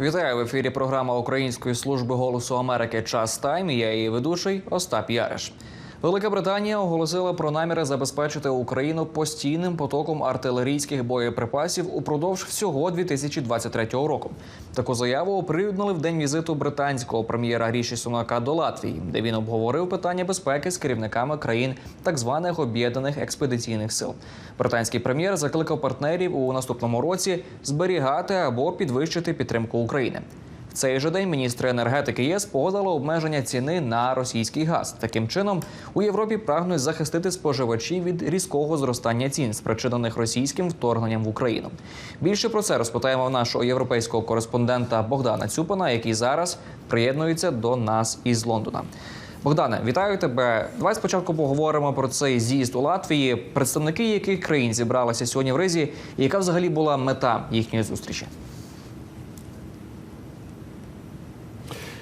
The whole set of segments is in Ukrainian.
Вітаю в ефірі. Програма Української служби голосу Америки Час Тайм. Я її ведучий Остап Яриш. Велика Британія оголосила про наміри забезпечити Україну постійним потоком артилерійських боєприпасів упродовж всього 2023 року. Таку заяву оприлюднили в день візиту британського прем'єра Ріші Сунака до Латвії, де він обговорив питання безпеки з керівниками країн так званих об'єднаних експедиційних сил. Британський прем'єр закликав партнерів у наступному році зберігати або підвищити підтримку України. Цей же день міністри енергетики ЄС погодили обмеження ціни на російський газ. Таким чином у Європі прагнуть захистити споживачів від різкого зростання цін, спричинених російським вторгненням в Україну. Більше про це розпитаємо в нашого європейського кореспондента Богдана Цюпина, який зараз приєднується до нас із Лондона. Богдане, вітаю тебе. Давай спочатку поговоримо про цей з'їзд у Латвії. Представники яких країн зібралися сьогодні в Ризі, і яка взагалі була мета їхньої зустрічі?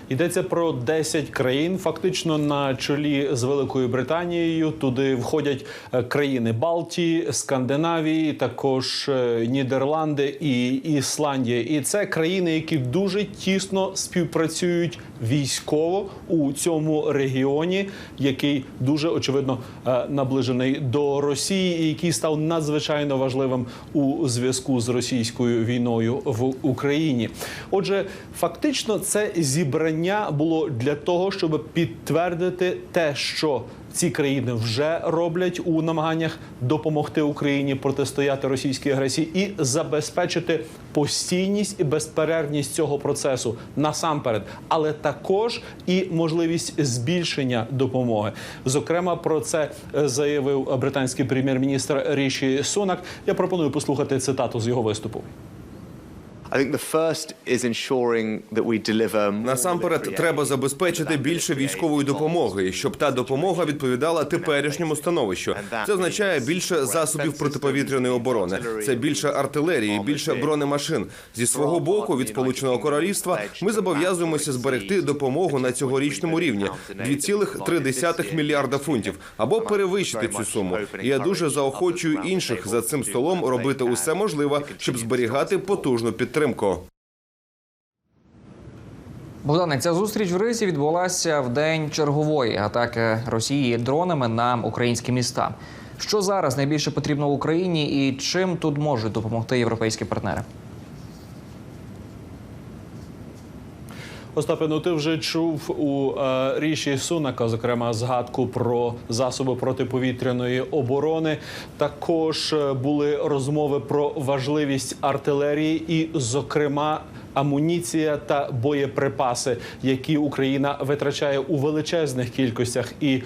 Йдеться про 10 країн, фактично на чолі з Великою Британією. Туди входять е, країни Балтії, Скандинавії, також е, Нідерланди і Ісландія. І це країни, які дуже тісно співпрацюють військово у цьому регіоні, який дуже очевидно е, наближений до Росії, і який став надзвичайно важливим у зв'язку з російською війною в Україні. Отже, фактично, це зібрання було для того, щоб підтвердити те, що ці країни вже роблять у намаганнях допомогти Україні протистояти російській агресії і забезпечити постійність і безперервність цього процесу насамперед, але також і можливість збільшення допомоги. Зокрема, про це е, заявив британський прем'єр-міністр Ріші Сунак. Я пропоную послухати цитату з його виступу. Насамперед, треба забезпечити більше військової допомоги, щоб та допомога відповідала теперішньому становищу. Це означає більше засобів протиповітряної оборони. Це більше артилерії, більше бронемашин. Зі свого боку, від сполученого королівства, ми зобов'язуємося зберегти допомогу на цьогорічному рівні 2,3 мільярда фунтів або перевищити цю суму. І я дуже заохочую інших за цим столом робити усе можливе, щоб зберігати потужну підтримку. Богдане, ця зустріч в Ризі відбулася в день чергової атаки Росії дронами на українські міста. Що зараз найбільше потрібно Україні, і чим тут можуть допомогти європейські партнери? Остапе, ну ти вже чув у е, ріші Сунака, зокрема, згадку про засоби протиповітряної оборони. Також е, були розмови про важливість артилерії, і, зокрема, амуніція та боєприпаси, які Україна витрачає у величезних кількостях, і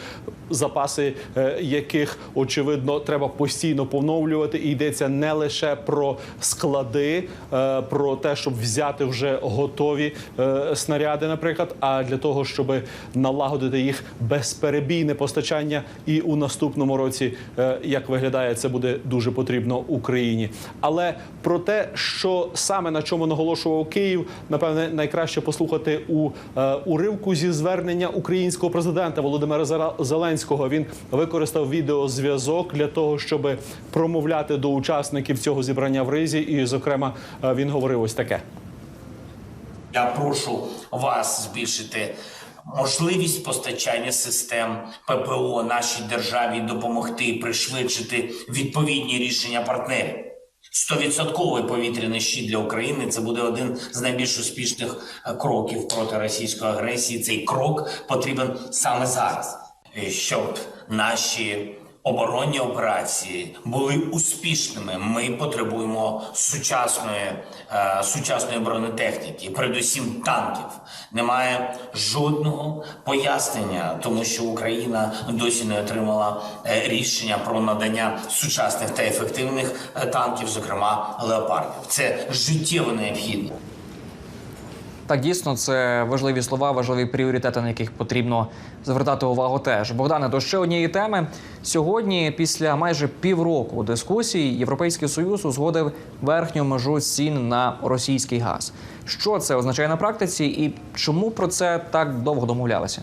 запаси е, яких очевидно треба постійно поновлювати. І йдеться не лише про склади, е, про те, щоб взяти вже готові е, снаряди, наприклад, а для того, щоб налагодити їх безперебійне постачання, і у наступному році, як виглядає, це буде дуже потрібно Україні. Але про те, що саме на чому наголошував Київ, напевне, найкраще послухати у е, уривку зі звернення українського президента Володимира Зеленського. Він використав відеозв'язок для того, щоб промовляти до учасників цього зібрання в Ризі. І, зокрема, е, він говорив ось таке. Я прошу вас збільшити можливість постачання систем ППО нашій державі, допомогти пришвидшити відповідні рішення партнерів. Стовідсотковий повітряний щит для України це буде один з найбільш успішних е, кроків проти російської агресії. Цей крок потрібен саме зараз, е, щоб наші оборонні операції були успішними. Ми потребуємо сучасної, е, сучасної бронетехніки, передусім танків. Немає жодного пояснення, тому що Україна досі не отримала е, рішення про надання сучасних та ефективних е, танків, зокрема леопардів. Це життєво необхідно. Так, дійсно, це важливі слова, важливі пріоритети, на яких потрібно звертати увагу. Теж Богдане, до ще однієї теми сьогодні, після майже півроку дискусій, Європейський Союз узгодив верхню межу цін на російський газ. Що це означає на практиці, і чому про це так довго домовлялися?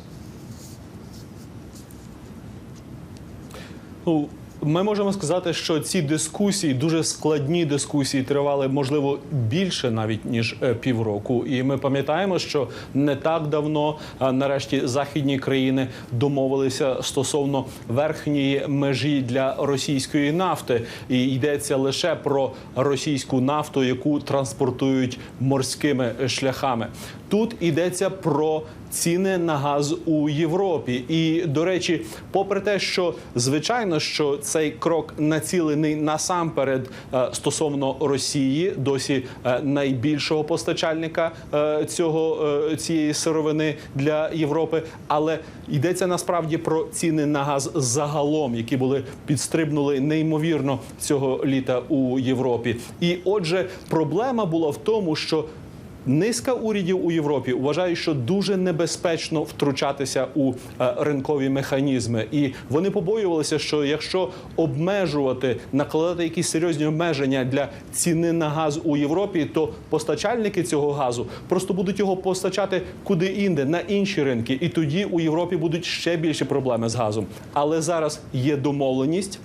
Ну, Ми можемо сказати, що ці дискусії, дуже складні дискусії, тривали можливо більше навіть ніж е, півроку. І ми пам'ятаємо, що не так давно, е, нарешті, західні країни домовилися стосовно верхньої межі для російської нафти, і йдеться лише про російську нафту, яку транспортують морськими шляхами. Тут йдеться про ціни на газ у Європі. І до речі, попри те, що звичайно, що цей крок націлений насамперед е, стосовно Росії, досі е, найбільшого постачальника е, цього цієї сировини для Європи, але йдеться насправді про ціни на газ загалом, які були підстрибнули неймовірно цього літа у Європі. І отже, проблема була в тому, що Низка урядів у Європі вважає, що дуже небезпечно втручатися у е, ринкові механізми, і вони побоювалися, що якщо обмежувати, накладати якісь серйозні обмеження для ціни на газ у Європі, то постачальники цього газу просто будуть його постачати куди інде на інші ринки, і тоді у Європі будуть ще більші проблеми з газом. Але зараз є домовленість.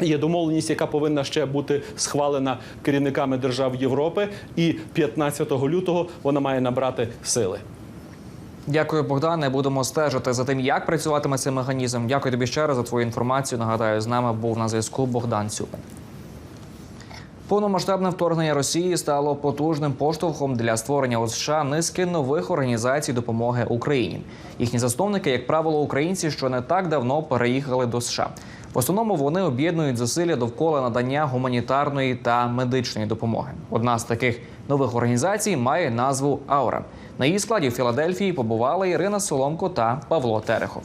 Є домовленість, яка повинна ще бути схвалена керівниками держав Європи, і 15 лютого вона має набрати сили. Дякую, Богдане. Будемо стежити за тим, як працюватиме цей механізм. Дякую тобі ще раз за твою інформацію. Нагадаю, з нами був на зв'язку Богдан Цюпин. Повномасштабне вторгнення Росії стало потужним поштовхом для створення у США низки нових організацій допомоги Україні. Їхні засновники, як правило, українці, що не так давно переїхали до США. В основному вони об'єднують зусилля довкола надання гуманітарної та медичної допомоги. Одна з таких нових організацій має назву Аура. На її складі в Філадельфії побували Ірина Соломко та Павло Терехов.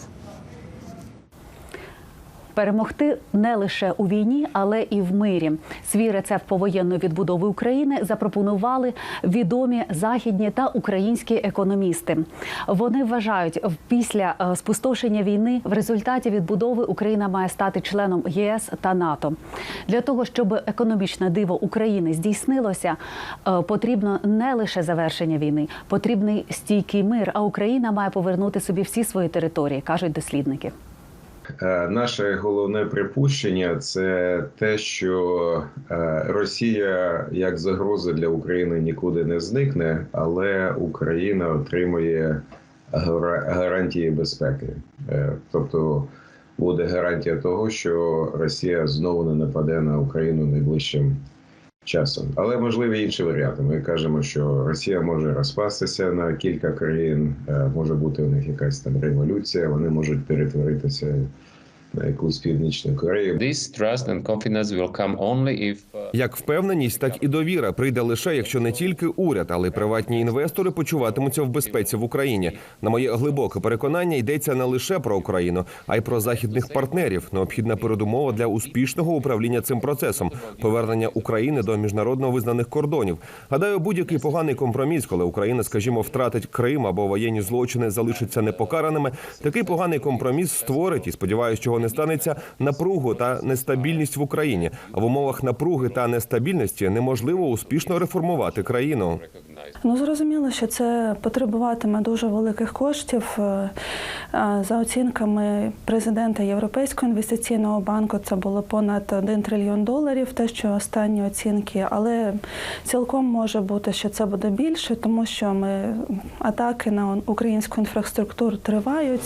Перемогти не лише у війні, але і в мирі. Свій рецепт повоєнної відбудови України запропонували відомі західні та українські економісти. Вони вважають, після е, спустошення війни в результаті відбудови Україна має стати членом ЄС та НАТО. Для того щоб економічне диво України здійснилося, е, потрібно не лише завершення війни, потрібний стійкий мир. А Україна має повернути собі всі свої території, кажуть дослідники. Е, Наше головне припущення це те, що е, Росія як загроза для України нікуди не зникне, але Україна отримує гарантії безпеки. Е, Тобто буде гарантія того, що Росія знову не нападе на Україну найближчим часом. Але можливі інші варіанти. Ми кажемо, що Росія може розпастися на кілька країн, е, може бути у них якась там революція, вони можуть перетворитися на якусь північну Корею. This trust and confidence will come only if uh, Як впевненість, так і довіра прийде лише якщо не тільки уряд, але й приватні інвестори почуватимуться в безпеці в Україні. На моє глибоке переконання йдеться не лише про Україну, а й про західних партнерів. Необхідна передумова для успішного управління цим процесом, повернення України до міжнародно визнаних кордонів. Гадаю, будь-який поганий компроміс, коли Україна, скажімо, втратить Крим або воєнні злочини залишаться непокараними. Такий поганий компроміс створить і сподіваюся, чого не станеться напругу та нестабільність в Україні. А в умовах напруги та нестабільності неможливо успішно реформувати країну. Ну зрозуміло, що це потребуватиме дуже великих коштів. Е, е, За оцінками президента Європейського інвестиційного банку, це було понад 1 трильйон доларів, те, що останні оцінки, але цілком може бути, що це буде більше, тому що ми атаки на українську інфраструктуру тривають.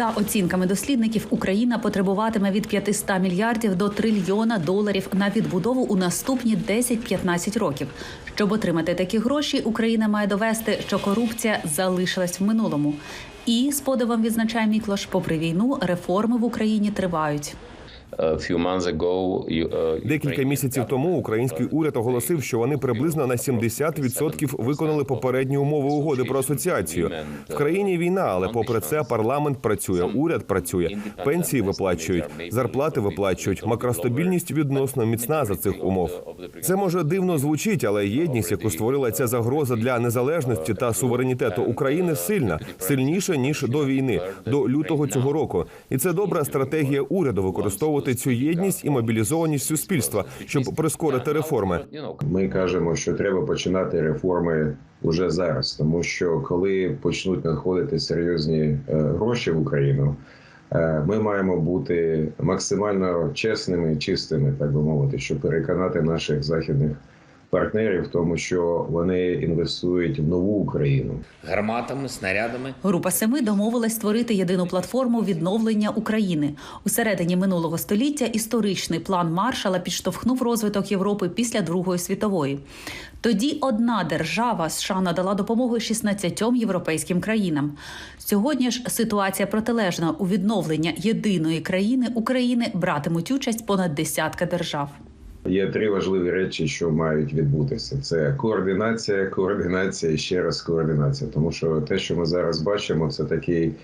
За оцінками дослідників, Україна потребуватиме від 500 мільярдів до трильйона доларів на відбудову у наступні 10-15 років. Щоб отримати такі гроші, Україна має довести, що корупція залишилась в минулому. І з подивом відзначає Міклош, попри війну, реформи в Україні тривають. Uh, Декілька місяців тому український уряд оголосив, що вони приблизно на 70% виконали попередні умови угоди про асоціацію. В країні війна, але попри це парламент працює, уряд працює, пенсії виплачують, зарплати виплачують. Макростабільність відносно міцна за цих умов. Це може дивно звучить, але єдність, яку створила ця загроза для незалежності та суверенітету України, сильна, сильніша ніж до війни, до лютого цього року. І це добра стратегія уряду використовувати цю єдність і мобілізованість суспільства, щоб прискорити реформи. Ми кажемо, що треба починати реформи уже зараз, тому що коли почнуть надходити серйозні е, гроші в Україну, Е, Ми маємо бути максимально чесними, чистими, так би мовити, щоб переконати наших західних партнерів в тому, що вони інвестують в нову Україну. гарматами, снарядами. Група семи домовилась створити єдину платформу відновлення України. У середині минулого століття історичний план Маршала підштовхнув розвиток Європи після Другої світової. Тоді одна держава США надала допомогу 16 європейським країнам. Сьогодні ж ситуація протилежна. У відновлення єдиної країни України братимуть участь понад десятка держав. Є три важливі речі, що мають відбутися: це координація, координація і ще раз координація. Тому що те, що ми зараз бачимо, це такий,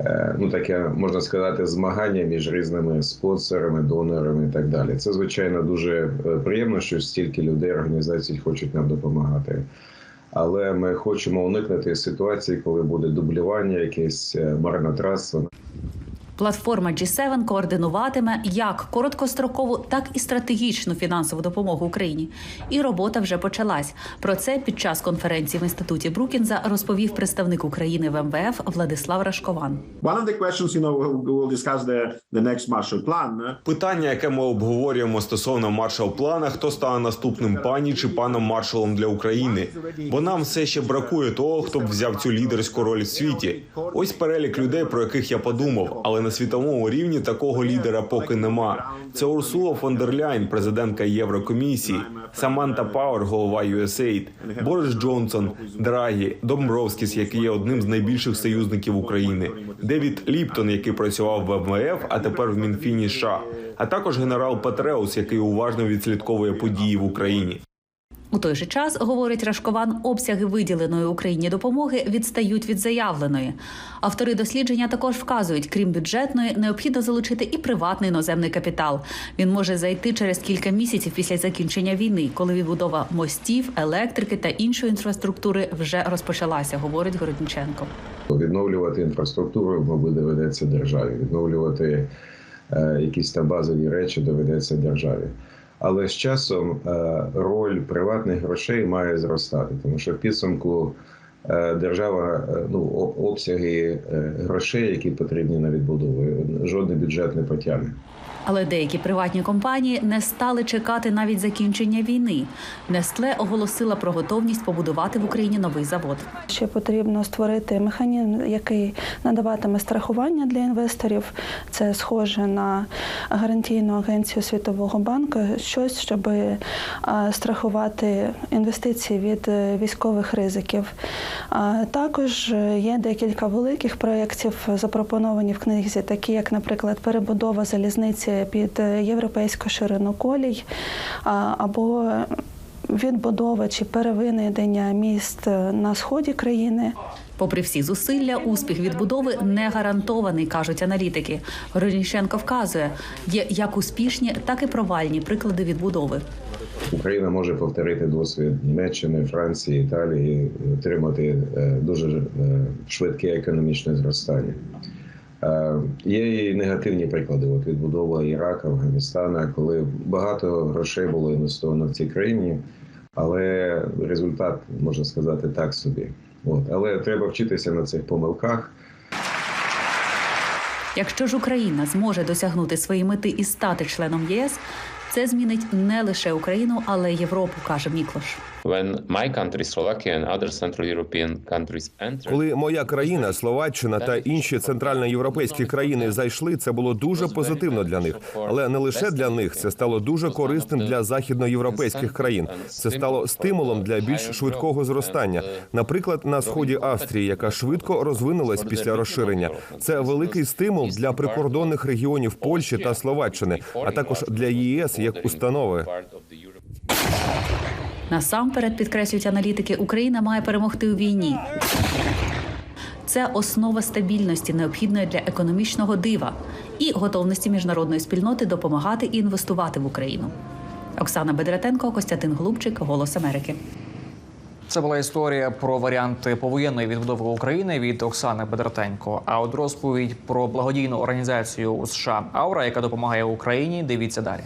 е, ну таке можна сказати, змагання між різними спонсорами, донорами і так далі. Це звичайно дуже е, приємно, що стільки людей, організацій хочуть нам допомагати. Але ми хочемо уникнути ситуації, коли буде дублювання, якесь е, марнотратство. Платформа G7 координуватиме як короткострокову, так і стратегічну фінансову допомогу Україні. І робота вже почалась. Про це під час конференції в інституті Брукінза розповів представник України в МВФ Владислав Рашкован. Uh, Питання, яке ми обговорюємо стосовно маршал плана, хто стане наступним пані чи паном маршалом для України. Бо нам все ще бракує того, хто б взяв цю лідерську роль в світі. Ось перелік людей, про яких я подумав, але на світовому рівні такого лідера поки нема. Це Урсула фон дер Ляйн, президентка Єврокомісії, Саманта Пауер, голова USAID, Борис Джонсон, Драгі, Домбровскіс, який є одним з найбільших союзників України, Девід Ліптон, який працював в МВФ, а тепер в Мінфіні США, а також генерал Петреус, який уважно відслідковує події в Україні. У той же час, говорить Рашкован, обсяги виділеної Україні допомоги відстають від заявленої. Автори дослідження також вказують, крім бюджетної, необхідно залучити і приватний іноземний капітал. Він може зайти через кілька місяців після закінчення війни, коли відбудова мостів, електрики та іншої інфраструктури вже розпочалася, говорить Городниченко. Відновлювати інфраструктуру, мабуть, доведеться державі. Відновлювати е, якісь там базові речі доведеться державі. Але з часом е, роль приватних грошей має зростати, тому що в підсумку держава е, ну обсяги е, грошей, які потрібні на відбудову, жодний бюджет не потягне. Але деякі приватні компанії не стали чекати навіть закінчення війни. Нестле оголосила про готовність побудувати в Україні новий завод. Ще потрібно створити механізм, який надаватиме страхування для інвесторів. Це схоже на гарантійну агенцію Світового банку, щось, щоб е, страхувати інвестиції від е, військових ризиків. Також е, є декілька великих проєктів, запропоновані в книзі, такі як, наприклад, перебудова залізниці під е, європейську ширину колій або відбудова чи перевинайдення міст е, на сході країни. Попри всі зусилля, успіх відбудови не гарантований, кажуть аналітики. Городніченко вказує, є як успішні, так і провальні приклади відбудови. Україна може повторити досвід Німеччини, Франції, Італії, отримати е, дуже е, швидке економічне зростання. Е, Є і негативні приклади. От відбудова Ірака, Афганістана, коли багато грошей було інвестовано в цій країні, але результат можна сказати так собі. От але треба вчитися на цих помилках. Якщо ж Україна зможе досягнути свої мети і стати членом ЄС, це змінить не лише Україну, але й Європу, каже Міклош. Коли моя країна, Словаччина та інші центральноєвропейські країни зайшли, це було дуже позитивно для них. Але не лише для них, це стало дуже корисним для західноєвропейських країн. Це стало стимулом для більш швидкого зростання. Наприклад, на сході Австрії, яка швидко розвинулась після розширення. Це великий стимул для прикордонних регіонів Польщі та Словаччини, а також для ЄС як установи. Насамперед підкреслюють аналітики, Україна має перемогти у війні. Це основа стабільності, необхідної для економічного дива і готовності міжнародної спільноти допомагати і інвестувати в Україну. Оксана Бедратенко, Костянтин Глубчик, Голос Америки. Це була історія про варіанти повоєнної відбудови України від Оксани Бедратенко. А от розповідь про благодійну організацію у США Аура, яка допомагає Україні. Дивіться далі.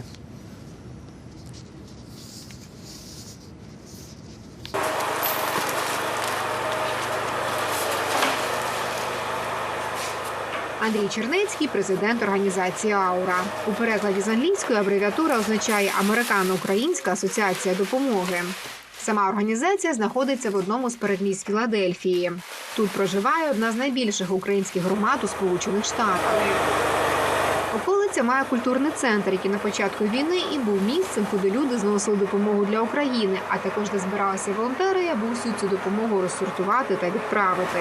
Андрій Чернецький, президент організації Аура. У перекладі з англійської абревіатура означає Американо-Українська асоціація допомоги. Сама організація знаходиться в одному з передмість Філадельфії. Тут проживає одна з найбільших українських громад у Сполучених Штатах. Околиця має культурний центр, який на початку війни і був місцем, куди люди зносили допомогу для України, а також де збиралися волонтери, аби усю цю допомогу розсортувати та відправити.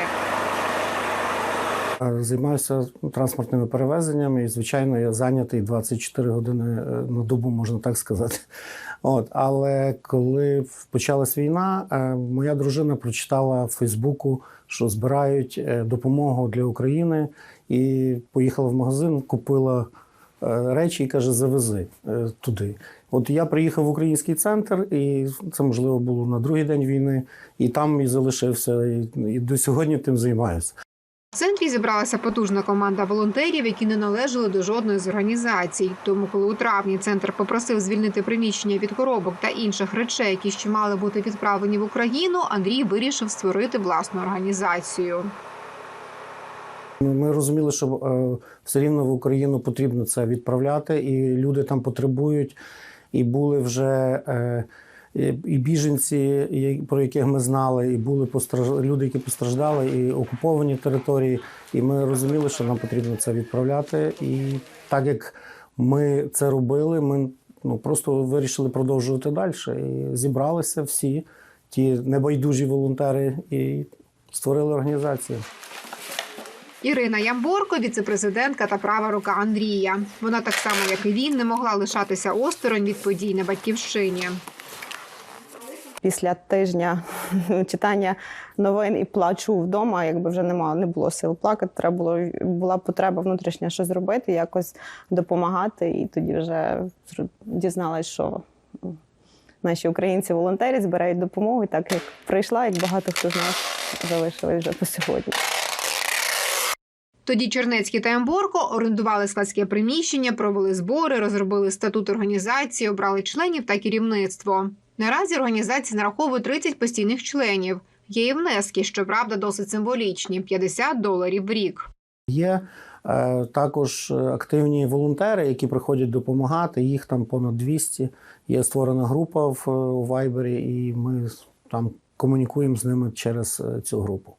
Е, Займаюся транспортними перевезеннями, і звичайно, я зайнятий 24 години е, на добу, можна так сказати. От, але коли почалась війна, е, моя дружина прочитала в Фейсбуку, що збирають допомогу для України, і поїхала в магазин, купила речі і каже: завези туди. От я приїхав в український центр, і це можливо було на другий день війни, і там і залишився, і, і до сьогодні тим займаюся. В центрі зібралася потужна команда волонтерів, які не належали до жодної з організацій. Тому, коли у травні центр попросив звільнити приміщення від коробок та інших речей, які ще мали бути відправлені в Україну, Андрій вирішив створити власну організацію. Ми- розуміли, що е, все рівно в Україну потрібно це відправляти, і люди там потребують. І були вже е, і і біженці, про яких ми знали, і були люди, які постраждали, і окуповані території. І ми розуміли, що нам потрібно це відправляти. І так як ми це робили, ми ну, просто вирішили продовжувати далі. І зібралися всі ті небайдужі волонтери і створили організацію. Ірина Ямборко, віцепрезидентка та права рука Андрія. Вона так само, як і він, не могла лишатися осторонь від подій на батьківщині. Після тижня читання новин і плачу вдома, якби вже нема, не було сил плакати. Треба було була потреба внутрішня щось зробити, якось допомагати. І тоді вже дізналась, що наші українці волонтери збирають допомогу. Так як прийшла, як багато хто з нас залишились вже по сьогодні. Тоді Чернецький та Ямборко орендували складське приміщення, провели збори, розробили статут організації, обрали членів та керівництво. Наразі організація нараховує 30 постійних членів. Є і внески, щоправда, досить символічні 50 доларів в рік. Є е, також активні волонтери, які приходять допомагати. Їх там понад 200. Є створена група в е, Вайбері, і ми там комунікуємо з ними через е, цю групу.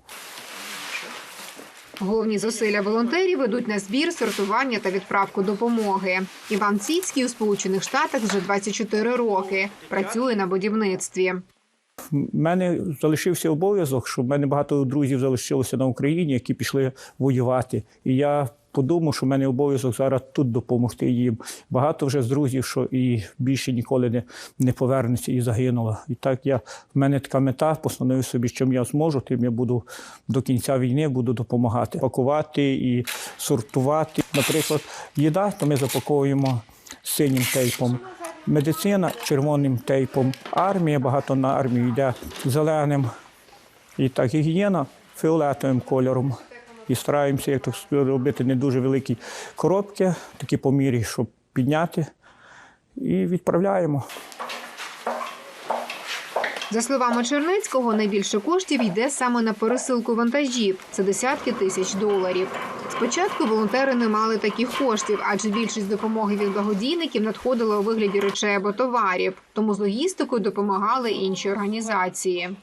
Головні зусилля волонтерів ведуть на збір, сортування та відправку допомоги. Іван Ціцький у Сполучених Штатах вже 24 роки. Працює на будівництві. У мене залишився обов'язок, що в мене багато друзів залишилося на Україні, які пішли воювати. І я подумав, що в мене обов'язок зараз тут допомогти їм. Багато вже з друзів, що і більше ніколи не, не повернуться і загинуло. І так я в мене така мета, постановив собі, чим я зможу, тим я буду до кінця війни буду допомагати. Пакувати і сортувати. Наприклад, їда, то ми запаковуємо синім тейпом. Медицина червоним тейпом, армія багато на армію йде зеленим. І так гігієна фіолетовим кольором. І стараємося як так робити не дуже великі коробки, такі по мірі, щоб підняти, і відправляємо. За словами Черницького, найбільше коштів йде саме на пересилку вантажів це десятки тисяч доларів. Спочатку волонтери не мали таких коштів, адже більшість допомоги від благодійників надходила у вигляді речей або товарів. Тому з логістикою допомагали інші організації.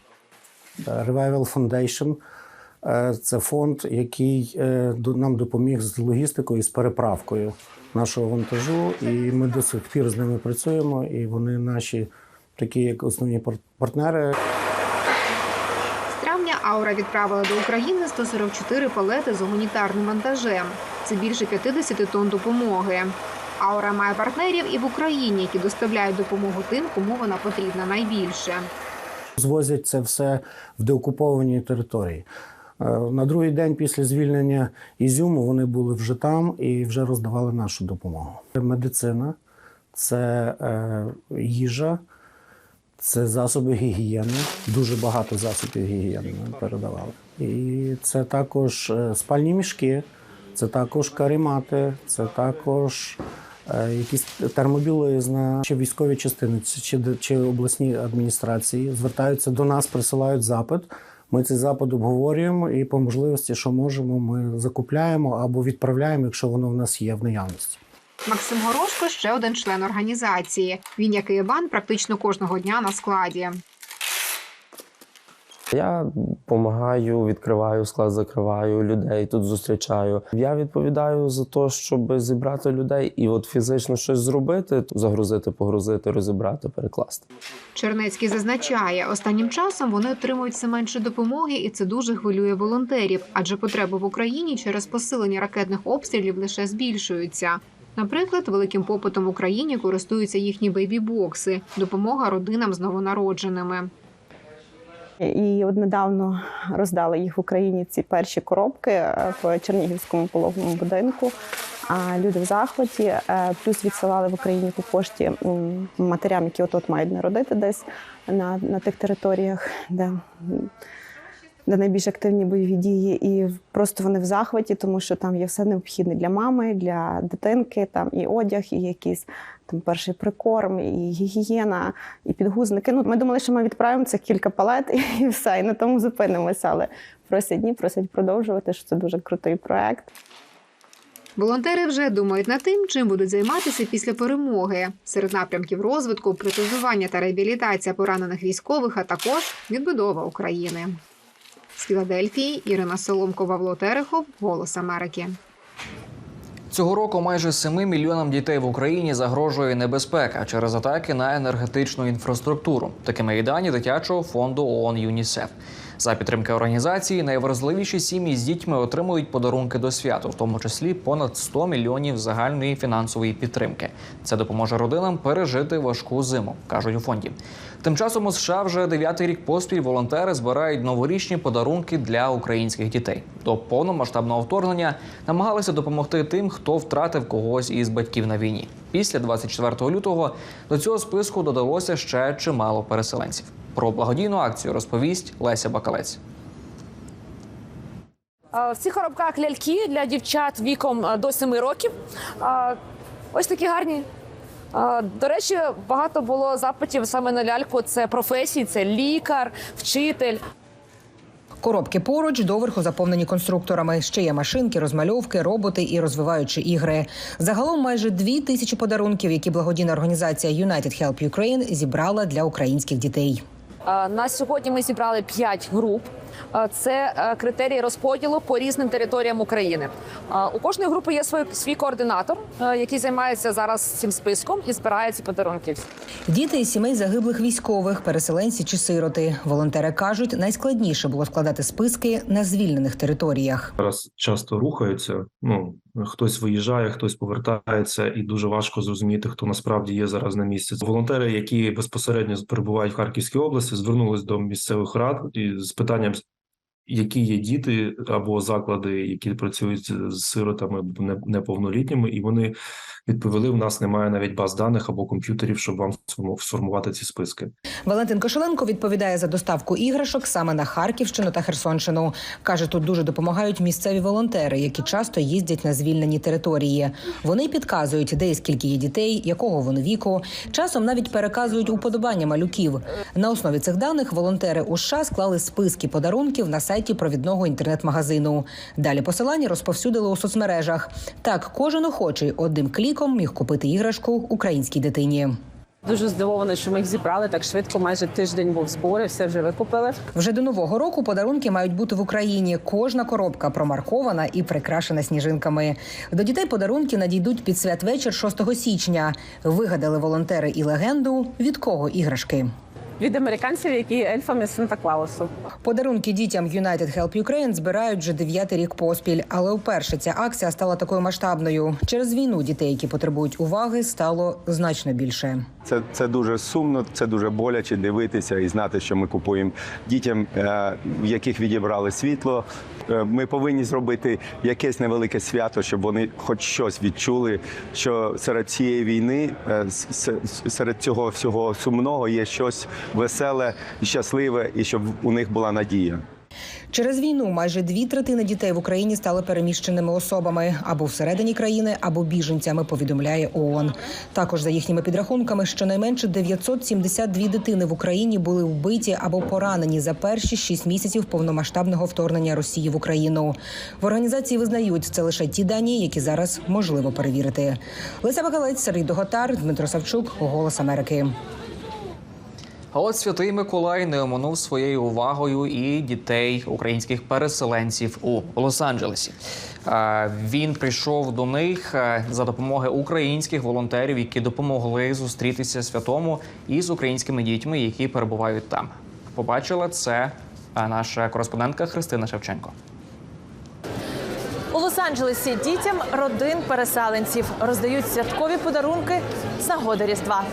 Revival Foundation це фонд, який е, нам допоміг з логістикою і з переправкою нашого вантажу. І ми до сих пір з ними працюємо, і вони наші такі як основні пар- партнери. З травня Аура відправила до України 144 палети з гуманітарним вантажем. Це більше 50 тонн допомоги. Аура має партнерів і в Україні, які доставляють допомогу тим, кому вона потрібна найбільше. Звозять це все в деокуповані території. Е, На другий день після звільнення Ізюму вони були вже там і вже роздавали нашу допомогу. Медицина, це е, їжа, це засоби гігієни. Дуже багато засобів гігієни передавали. І це також е, спальні мішки, це також каремати, це також якісь термобілизна, чи військові частини, чи, чи обласні адміністрації звертаються до нас, присилають запит. Ми цей запит обговорюємо і по можливості, що можемо, ми закупляємо або відправляємо, якщо воно в нас є в наявності. Максим Горошко ще один член організації. Він, як і Іван, практично кожного дня на складі. Я допомагаю, відкриваю склад, закриваю людей, тут зустрічаю. Я відповідаю за те, щоб зібрати людей і от фізично щось зробити, загрузити, погрузити, розібрати, перекласти. Чернецький зазначає, останнім часом вони отримують все менше допомоги, і це дуже хвилює волонтерів, адже потреби в Україні через посилення ракетних обстрілів лише збільшуються. Наприклад, великим попитом в Україні користуються їхні бейбі-бокси – допомога родинам з новонародженими. І от недавно роздали їх в Україні ці перші коробки е, в Чернігівському пологовому будинку. А люди в захваті е, плюс відсилали в Україні по пошті матерям, які от мають народити десь на, на тих територіях, де, де найбільш активні бойові дії. І просто вони в захваті, тому що там є все необхідне для мами, для дитинки, там і одяг, і якісь там перший прикорм, і гігієна, і підгузники. Ну, ми думали, що ми відправимо це кілька палет і все, і на тому зупинимося. Але просять дні, просять продовжувати, що це дуже крутий проект. Волонтери вже думають над тим, чим будуть займатися після перемоги. Серед напрямків розвитку протезування та реабілітація поранених військових, а також відбудова України. З Філадельфії Ірина Соломко, Павло Терехов, Голос Америки. Цього року майже 7 мільйонам дітей в Україні загрожує небезпека через атаки на енергетичну інфраструктуру. Такими і дані дитячого фонду ООН ЮНІСЕФ. За підтримки організації найвразливіші сім'ї з дітьми отримують подарунки до святу, в тому числі понад 100 мільйонів загальної фінансової підтримки. Це допоможе родинам пережити важку зиму, кажуть у фонді. Тим часом у США вже дев'ятий рік поспіль волонтери збирають новорічні подарунки для українських дітей. До повномасштабного вторгнення намагалися допомогти тим, хто втратив когось із батьків на війні. Після 24 лютого до цього списку додалося ще чимало переселенців. Про благодійну акцію розповість Леся Бакалець. В цих коробках ляльки для дівчат віком до 7 років. Ось такі гарні. До речі, багато було запитів саме на ляльку. Це професії, це лікар, вчитель. Коробки поруч доверху заповнені конструкторами. Ще є машинки, розмальовки, роботи і розвиваючі ігри. Загалом майже дві тисячі подарунків, які благодійна організація United Help Ukraine зібрала для українських дітей. А, На сьогодні ми зібрали п'ять груп. А, Це е, критерії розподілу по різним територіям України. А, У кожної групи є свій, свій координатор, е, який займається зараз цим списком і збирає ці подарунки. Діти із сімей загиблих військових, переселенці чи сироти. Волонтери кажуть, найскладніше було складати списки на звільнених територіях. зараз часто рухаються. Ну хтось виїжджає, хтось повертається, і дуже важко зрозуміти, хто насправді є зараз на місці. Волонтери, які безпосередньо перебувають в Харківській області, звернулись до місцевих рад і з питанням. Які є діти або заклади, які працюють з сиротами неповнолітніми, і вони відповіли: в нас немає навіть баз даних або комп'ютерів, щоб вам сформувати ці списки. Валентин Кошеленко відповідає за доставку іграшок саме на Харківщину та Херсонщину. каже, тут дуже допомагають місцеві волонтери, які часто їздять на звільнені території. Вони підказують, де і скільки є дітей, якого вони віку. Часом навіть переказують уподобання малюків. На основі цих даних волонтери у США склали списки подарунків на сайті провідного інтернет-магазину. Далі посилання розповсюдили у соцмережах. Так кожен охочий одним кліком міг купити іграшку українській дитині. Дуже здивована, що ми їх зібрали так швидко. Майже тиждень був збори, все вже викупили. Вже до нового року подарунки мають бути в Україні. Кожна коробка промаркована і прикрашена сніжинками. До дітей подарунки надійдуть під святвечір 6 січня. Вигадали волонтери і легенду від кого іграшки. Від американців, які ельфами Санта Клаусу. Подарунки дітям United Help Ukraine збирають вже дев'ятий рік поспіль, але вперше ця акція стала такою масштабною. Через війну дітей, які потребують уваги, стало значно більше. Це, це дуже сумно, це дуже боляче дивитися і знати, що ми купуємо дітям, е, в яких відібрали світло. Е, Ми повинні зробити якесь невелике свято, щоб вони хоч щось відчули, що серед цієї війни, е, серед цього всього сумного є щось веселе щасливе, і щоб у них була надія. Через війну майже дві третини дітей в Україні стали переміщеними особами або всередині країни, або біженцями. Повідомляє ООН. Також за їхніми підрахунками, щонайменше 972 дитини в Україні були вбиті або поранені за перші шість місяців повномасштабного вторгнення Росії в Україну. В організації визнають це лише ті дані, які зараз можливо перевірити. Леся Бакалець, Сергій Доготар, Дмитро Савчук, Голос Америки. А от святий Миколай не оминув своєю увагою і дітей українських переселенців у Лос-Анджелесі. Він прийшов до них е, за допомоги українських волонтерів, які допомогли зустрітися святому із українськими дітьми, які перебувають там. Побачила це е, наша кореспондентка Христина Шевченко. У Лос-Анджелесі дітям родин переселенців роздають святкові подарунки з нагоди Різдва.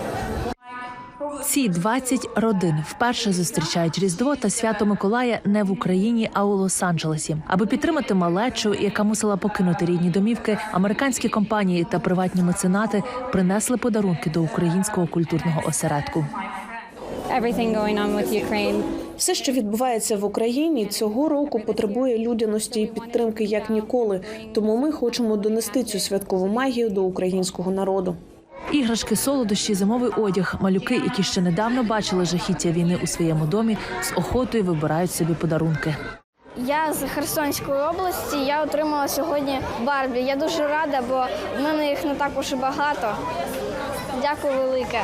Ці 20 родин вперше зустрічають Різдво та свято Миколая не в Україні, а у Лос-Анджелесі. Аби підтримати малечу, яка мусила покинути рідні домівки, американські компанії та приватні меценати принесли подарунки до українського культурного осередку. Все, що відбувається в Україні, цього року потребує людяності і підтримки як ніколи. Тому ми хочемо донести цю святкову магію до українського народу. Іграшки, солодощі, зимовий одяг, малюки, які ще недавно бачили жахіття війни у своєму домі, з охотою вибирають собі подарунки. Я з Херсонської області. Я отримала сьогодні Барбі. Я дуже рада, бо в мене їх не так уж і багато. Дякую велике.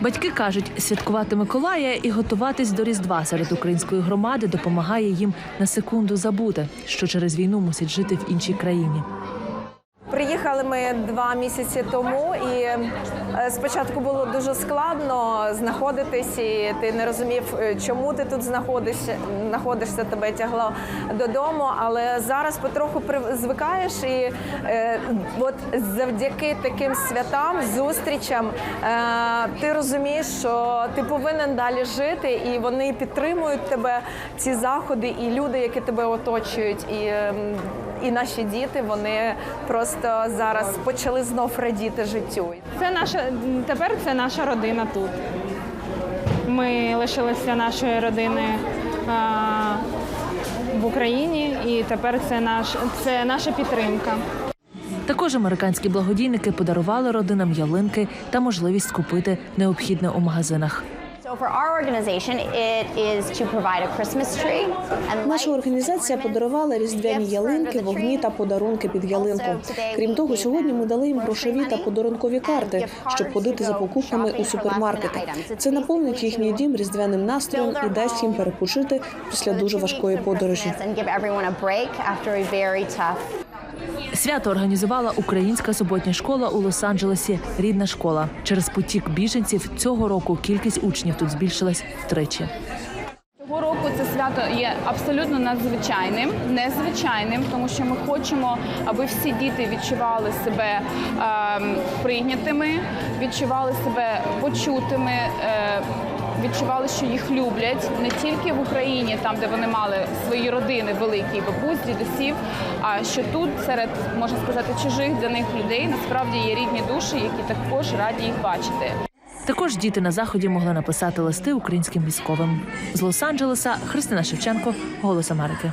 Батьки кажуть, святкувати Миколая і готуватись до Різдва серед української громади допомагає їм на секунду забути, що через війну мусять жити в іншій країні. Приїхали ми два місяці тому, і е, спочатку було дуже складно знаходитись, і ти не розумів, е, чому ти тут знаходишся, знаходишся, тебе тягло додому. Але зараз потроху звикаєш, і е, от завдяки таким святам, зустрічам, е, ти розумієш, що ти повинен далі жити, і вони підтримують тебе, ці заходи, і люди, які тебе оточують, і, ем, і наші діти, вони просто зараз почали знов радіти життю. Це наша тепер це наша родина тут. Ми лишилися нашої родини а, в Україні, і тепер це наш це наша підтримка. Також американські благодійники подарували родинам ялинки та можливість купити необхідне у магазинах. Наша організація подарувала різдвяні ялинки, вогні та подарунки під ялинку. Крім того, сьогодні ми дали їм грошові та подарункові карти, щоб ходити за покупками у супермаркети. Це наповнить їхній дім різдвяним настроєм і дасть їм перепочити після дуже важкої подорожі. Свято організувала українська суботня школа у Лос-Анджелесі. Рідна школа. Через потік біженців цього року кількість учнів тут збільшилась втричі. Цього року це свято є абсолютно надзвичайним, незвичайним, тому що ми хочемо, аби всі діти відчували себе ем, прийнятими, відчували себе почутими. Е, Відчували, що їх люблять не тільки в Україні, там де вони мали свої родини, великі бабусь, дідусів. А що тут, серед можна сказати, чужих для них людей насправді є рідні душі, які також раді їх бачити. Також діти на заході могли написати листи українським військовим з Лос-Анджелеса. Христина Шевченко, Голос Америки.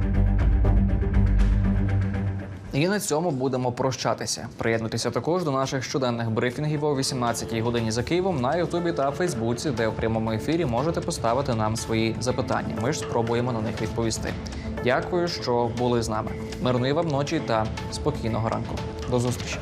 І на цьому будемо прощатися. Приєднуйтеся також до наших щоденних брифінгів о 18-й годині за Києвом на Ютубі та Фейсбуці, де у прямому ефірі можете поставити нам свої запитання. Ми ж спробуємо на них відповісти. Дякую, що були з нами. Мирної вам ночі та спокійного ранку. До зустрічі.